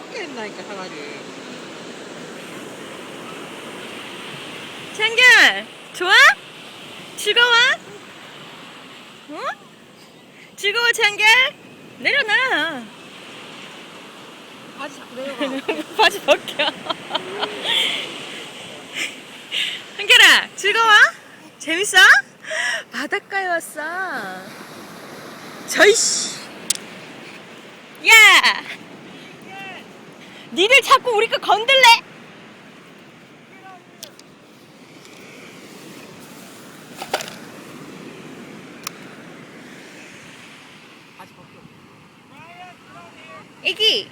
된다니까 사가지. 창결 좋아? 즐거워? 어? 즐거워 창결? 내려놔 바지 내려가. 바지 벗겨 한결아 즐거워? 재밌어? 바닷가에 왔어 저이씨 야 니들 자꾸 우리 거 건들래. 애기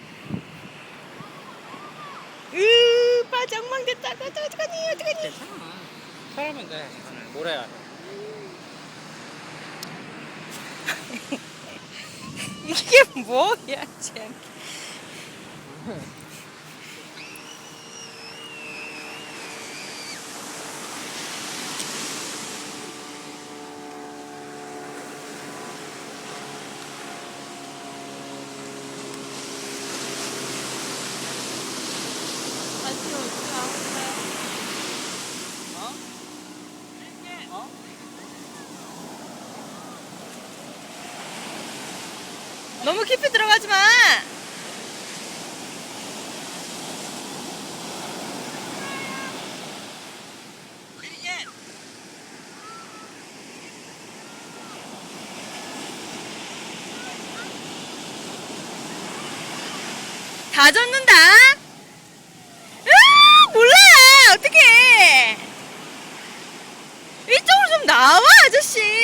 으 바지 엉망됐다 어떡하니 어떡하니 괜찮아. 사람인데 뭐래야. 이게 뭐야 쟤 바지 어떻게 나오는데? 어? 어? 너무 깊이 들어가지 마! 다 젖는다 나와 아저씨!